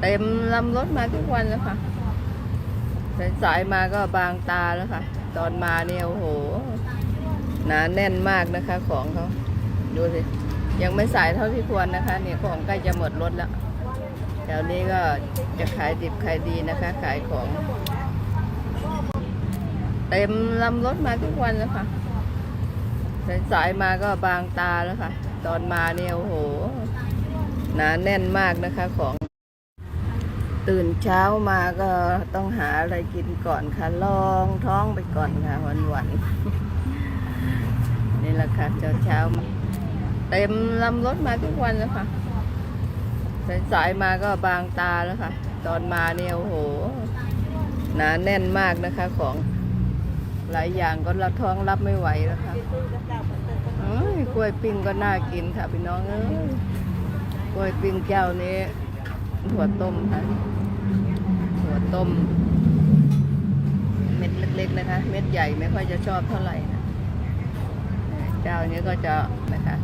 เต็มลำรถมาทุกวันแล้วค่ะสายมาก็บางตาแล้วค่ะ ตอนมาเนี่ยโอ้โหหนาแน่นมากนะคะ ของเขาดูสิยังไม่สายเท่าที่ควรนะคะ เนี่ยของใกล้จะหมดรถแล้วแถวนี้ก็จะขายดิบขายดีนะคะ ขายของ เต็มลำรถมาทุกวันแล้วค่ะสายมาก็บางตาแล้วค่ะ ตอนมาเนี่ยโอ้โหหนาแน่นมากนะคะ ของ ตื่นเช้ามาก็ต้องหาอะไรกินก่อนค่ะลองท้องไปก่อนค่ะวันวันๆนี่แหละค่ะเช้าเช้าเต็มลำรถมาทุกวันแล้วค่ะสายๆมาก็บางตาแล้วค่ะ ตอนมาเนี่ยโอ้โหหนาแน่นมากนะคะของหลายอย่างก็รับท้องรับไม่ไหวแล้วค่ะเอ้ยกล้วยปิ้งก็น่ากินค่ะพี่น้องเอ้ยกล้วยปิ้งแก้วนี้ ถั่วต้มค่ะถั่วต้ม เม็ดเล็กๆนะคะ เม็ดใหญ่ไม่ค่อยจะชอบเท่าไหร่นะเจ้านี้ก็จะนะคะ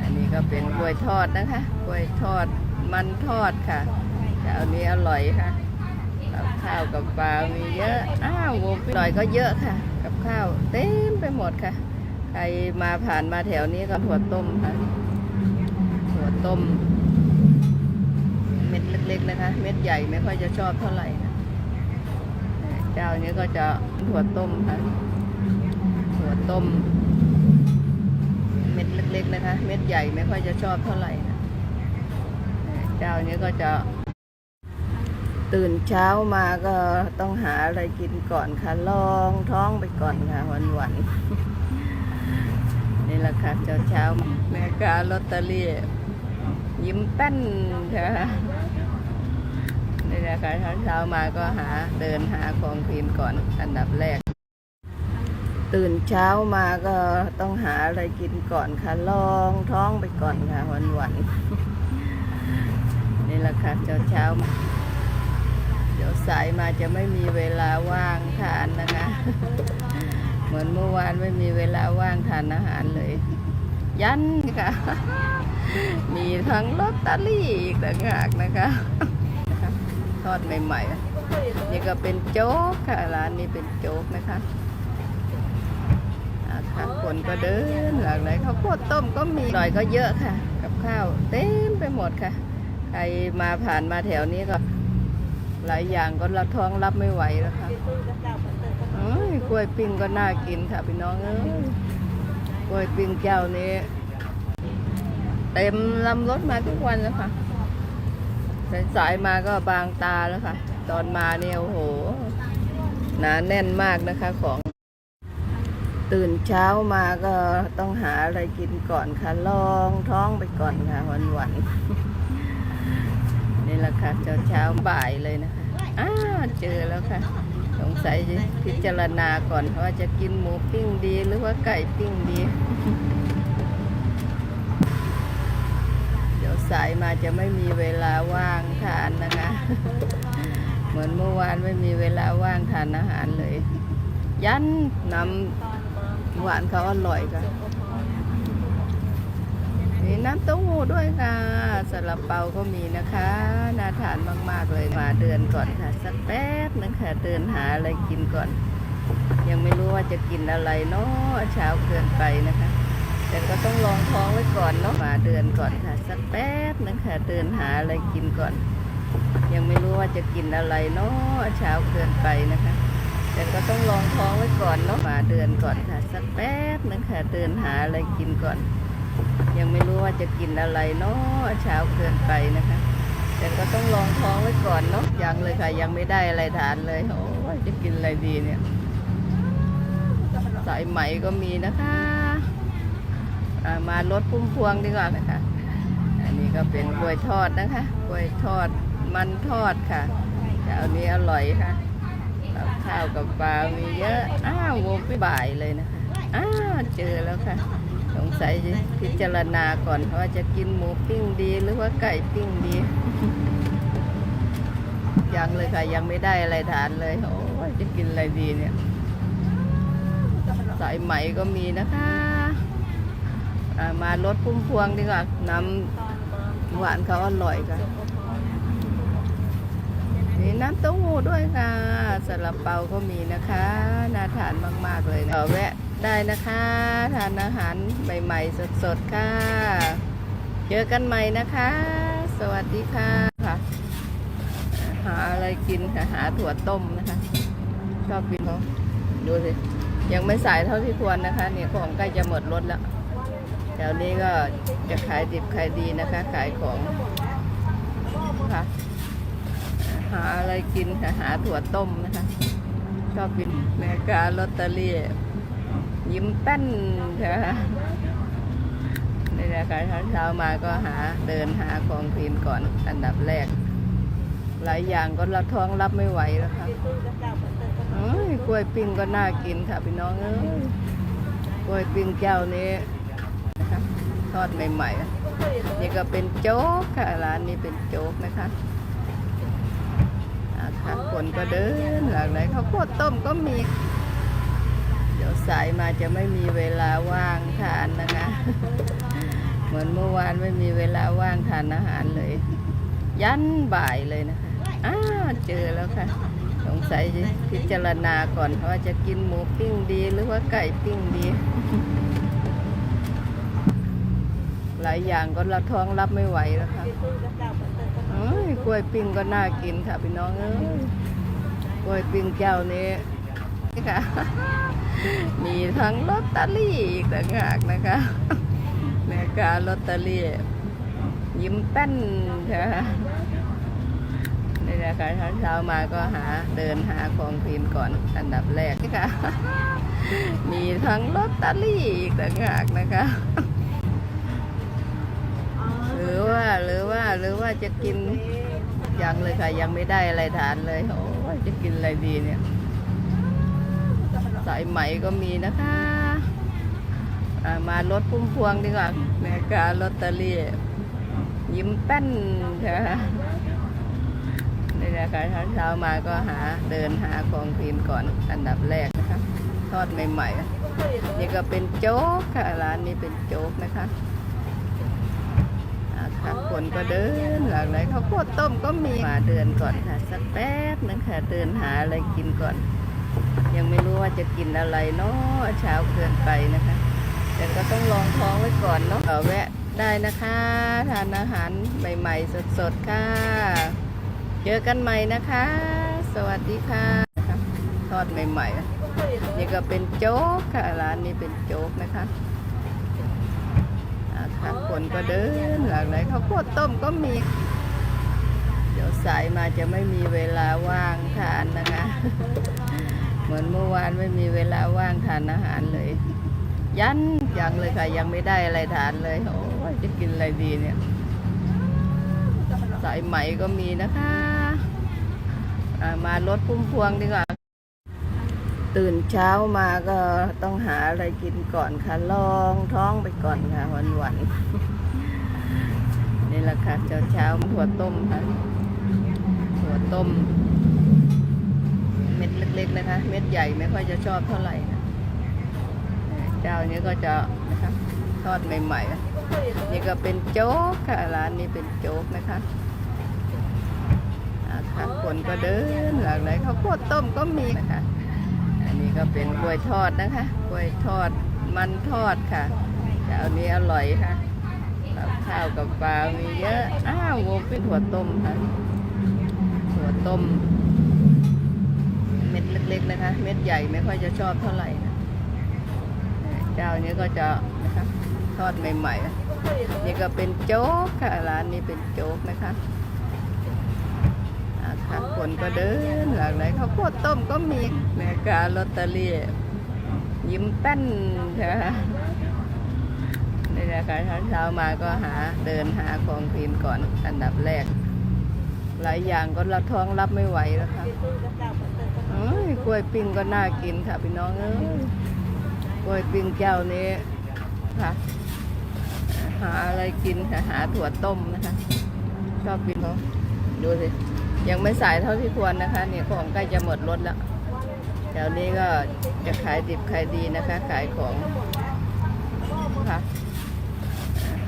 อันนี้ก็เป็นกล้วยทอดนะคะกล้วยทอดมันทอดค่ะเจ้านี้อร่อยค่ะกับข้าวกับปลามีเยอะ อ้าวหมูปิ้งอร่อยก็เยอะค่ะ กับข้าวเต็มไปหมดค่ะ ใครมาผ่านมาแถวนี้ก็ถั่วต้มค่ะถั่วต้ม เม็ดเล็ก ๆ นะคะ เม็ดใหญ่ไม่ค่อยจะชอบเท่าไหร่นะเจ้านี้ก็จะถั่วต้มค่ะถั่วต้ม เม็ดเล็ก ๆ นะคะ เม็ดใหญ่ไม่ค่อยจะชอบเท่าไหร่นะเจ้านี้ก็จะตื่นเช้ามาก็ต้องหาอะไรกินก่อนค่ะลองท้องไปก่อนค่ะวันวันๆนี่แหละค่ะเช้าเช้าแม่ค้าลอตเตอรี่ยิ้มแป้นค่ะ นี่แหละค่ะเช้าเช้ามาก็หาเดินหาของกินก่อนอันดับแรก ตื่นเช้ามาก็ต้องหาอะไรกินก่อนค่ะลองท้องไปก่อนค่ะวันวันๆนี่แหละค่ะเช้าเช้ามาเดี๋ยวสายมาจะไม่มีเวลาว่างทานนะคะ เหมือนเมื่อวานไม่มีเวลาว่างทานอาหารเลย ยันค่ะมีทั้งลอตเตอรี่อีกต่างหากนะคะ ทอดใหม่ๆ นี่ก็เป็นโจ๊กค่ะ ร้านนี้เป็นโจ๊กนะคะค่ะคนก็เดินหลากหลายข้าวโพดต้มก็มีอร่อยก็เยอะค่ะ กับข้าวเต็มไปหมดค่ะ ใครมาผ่านมาแถวนี้ก็ หลายอย่างก็รับท้องรับไม่ไหวแล้วค่ะเอ้ยกล้วยปิ้งก็น่ากินค่ะพี่น้องเอ้ยกล้วยปิ้งแก้วนี้ เต็มลำรถมาทุกวันแล้วค่ะ สายมาก็บางตาแล้วค่ะ ตอนมาเนี่ยโอ้โหหนาแน่นมากนะคะของ ตื่นเช้ามาก็ต้องหาอะไรกินก่อนค่ะลองท้องไปก่อนค่ะวันวันๆนี่แหละค่ะเช้าเช้าบ่ายเลยนะคะอ้าเจอแล้วค่ะ สงสัยพิจารณาก่อนว่าจะกินหมูปิ้งดีหรือว่าไก่ปิ้งดี เดี๋ยว สายมาจะไม่มีเวลาว่างทานนะคะ เหมือนเมื่อวานไม่มีเวลาว่างทานอาหารเลย ยันน้ำหวานเขาอร่อยค่ะมีน้ำเต้าหู้ด้วยค่ะสลับเปาก็มีนะคะ น่าทานมาก ๆ เลยมาเดินก่อนค่ะ สักแป๊บนึงค่ะเดินหาอะไรกินก่อน ยังไม่รู้ว่าจะกินอะไรเนาะเช้าเกินไปนะคะ แต่ก็ต้องลองท้องไว้ก่อนเนาะมาเดินก่อนค่ะ สักแป๊บนึงค่ะ เดินหาอะไรกินก่อน ยังไม่รู้ว่าจะกินอะไรเนาะเช้าเกินไปนะคะ แต่ก็ต้องลองท้องไว้ก่อนเนาะมาเดินก่อนค่ะ สักแป๊บนึงค่ะ เดินหาอะไรกินก่อน ยังไม่รู้ว่าจะกินอะไรเนาะเช้าเกินไปนะคะ แต่ก็ต้องลองท้องไว้ก่อนเนาะยังเลยค่ะ ยังไม่ได้อะไรทานเลยโอ้ยจะกินอะไรดีเนี่ยสายไหมก็มีนะคะ มารถพุ่มพวงดีกว่านะคะ อันนี้ก็เป็นกล้วยทอดนะคะกล้วยทอดมันทอดค่ะแถวนี้อร่อยค่ะกับข้าวกับปลา มีเยอะ อ้าววงไปบ่ายเลยนะคะ อ้าวเจอแล้วค่ะ สงสัยจะพิจารณาก่อนว่าจะกินหมูปิ้งดีหรือว่าไก่ปิ้งดี ยังเลยค่ะ ยังไม่ได้อะไรทานเลย โอ้ยจะกินอะไรดีเนี่ย สายไหมก็มีนะคะ มารถพุ่มพวงดีกว่าน้ำหวานเขาอร่อยค่ะน้ำเต้าหู้ด้วยค่ะซาลาเปาก็มีนะคะ น่าทานมาก ๆ เลยนะเอแวะได้นะคะ ทานอาหารใหม่ ๆ สด ๆ ค่ะ เจอกันใหม่นะคะ สวัสดีค่ะค่ะ หาอะไรกินค่ะหาถั่วต้มนะคะ ชอบกินเขาดูสิยังไม่สายเท่าที่ควรนะคะ เนี่ยของใกล้จะหมดรถแล้ว ถวนี้ก็จะขายดิบขายดีนะคะ ขายของค่ะหาอะไรกินค่ะหาถั่วต้มนะคะชอบกินแมกาลอตเตอรี่ยิ้มแป้นค่ะนี่นะคะเช้ามาก็หาเดินหาของกินก่อนอันดับแรก หลายอย่างก็รับท้องรับไม่ไหวแล้วค่ะเอ้ยกล้วยปิ้งก็น่ากินค่ะพี่น้องเอ้ยกล้วยปิ้งเจ้านี้ ทอดใหม่ๆ นี่ก็เป็นโจ๊กค่ะ ร้านนี้เป็นโจ๊กนะคะอาค่ะคนก็เดินหลากหลายข้าวโพดต้มก็มี เดี๋ยวสายมาจะไม่มีเวลาว่างทานนะคะ เหมือนเมื่อวานไม่มีเวลาว่างทานอาหารเลย ยันบ่ายเลยนะคะอ้าเจอแล้วค่ะสงสัยพิจารณาก่อนว่าจะกินหมูปิ้งดีหรือว่าไก่ปิ้งดี หลายอย่างก็รับท้องรับไม่ไหวแล้วค่ะเอ้กล้วยปิ้งก็น่ากินค่ะพี่น้องเอ้ยกล้วยปิ้งเจ้านี้นี่ค่ะ มีทั้งลอตเตอรี่อีกต่างหากนะคะแม่ค้าลอตเตอรี่ยิ้มแป้นค่ะนี่นะคะเช้ามาก็หาเดินหาของกินก่อนอันดับแรกนี่ค่ะ มีทั้งลอตเตอรี่อีกต่างหากนะคะ ว่าหรือว่าหรือว่าจะกินยังเลยค่ะ ยังไม่ได้อะไรทานเลยโอ้ยจะกินอะไรดีเนี่ยสายไหมก็มีนะคะมารถพุ่มพวงดีกว่าแม่กาลอตเตอรี่ ยิ้มแป้นค่ะนี่นะคะเช้ามาก็หาเดินหาของกินก่อนอันดับแรกนะคะ ทอดใหม่ๆนี่ก็เป็นโจ๊กค่ะ ร้านนี้เป็นโจ๊กนะคะ ค่ะคนก็เดินหลากหลายข้าวโพดต้มก็มีมาเดินก่อนค่ะ สักแป๊บนึงค่ะเดินหาอะไรกินก่อน ยังไม่รู้ว่าจะกินอะไรเนาะเช้าเกินไปนะคะ แต่ก็ต้องลองท้องไว้ก่อนเนาะเอแวะได้นะคะ ทานอาหารใหม่ๆสดๆค่ะ เจอกันใหม่นะคะ สวัสดีค่ะทอดใหม่ๆนี่ก็เป็นโจ๊กค่ะร้านนี้เป็นโจ๊กนะคะ ค่ะคนก็เดินหลากหลายข้าวโพดต้มก็มี เดี๋ยวสายมาจะไม่มีเวลาว่างทานนะคะ เหมือนเมื่อวานไม่มีเวลาว่างทานอาหารเลย ยันยังเลยค่ะยังไม่ได้อะไรทานเลยโอ้ยจะกินอะไรดีเนี่ย สายไหมก็มีนะคะมารถพุ่มพวงดีกว่า ตื่นเช้ามาก็ต้องหาอะไรกินก่อนค่ะลองท้องไปก่อนค่ะวันวันๆนี่แหละค่ะเช้าเช้าถั่วต้มค่ะถั่วต้ม เม็ดเล็กๆนะคะ เม็ดใหญ่ไม่ค่อยจะชอบเท่าไหร่นะเจ้านี้ก็จะนะคะทอดใหม่ๆนี่ก็เป็นโจ๊กค่ะร้านนี้เป็นโจ๊กนะคะอ่าค่ะคนก็เดินหลากหลายข้าวโพดต้มก็มีนะคะ นนี้ก็เป็นกล้วยทอดนะคะ กล้วยทอดมันทอดค่ะแต่อันนี้อร่อยค่ะกับข้าวกับปลา มีเยอะ อ้าวโวเป็นถั่วต้มค่ะ ถั่วต้ม เม็ดเล็กๆนะคะ เม็ดใหญ่ไม่ค่อยจะชอบเท่าไหร่นะเจ้านี้ก็จะนะคะทอดใหม่ๆ นี่ก็เป็นโจ๊กค่ะ ร้านนี้เป็นโจ๊กนะคะ ค่ะคนก็เดินหลากหลายข้าวโพดต้มก็มีแม่กาลอตเตอรี่ยิ้มแป้นค่ะนี่นะคะเช้าๆมาก็หาเดินหาของกินก่อนอันดับแรก หลายอย่างก็รับท้องรับไม่ไหวแล้วค่ะเอ้ยกล้วยปิ้งก็น่ากินค่ะพี่น้องเอ้ยกล้วยปิ้งเจ้านี้ค่ะหาอะไรกินค่ะหาถั่วต้มนะคะชอบกินเขาดูสิ ยังไม่สายเท่าที่ควรนะคะ เนี่ยของใกล้จะหมดรถแล้วแถวนี้ก็จะขายดิบขายดีนะคะ ขายของค่ะ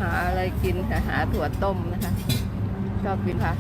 หาอะไรกินค่ะหาถั่วต้มนะคะชอบกินค่ะ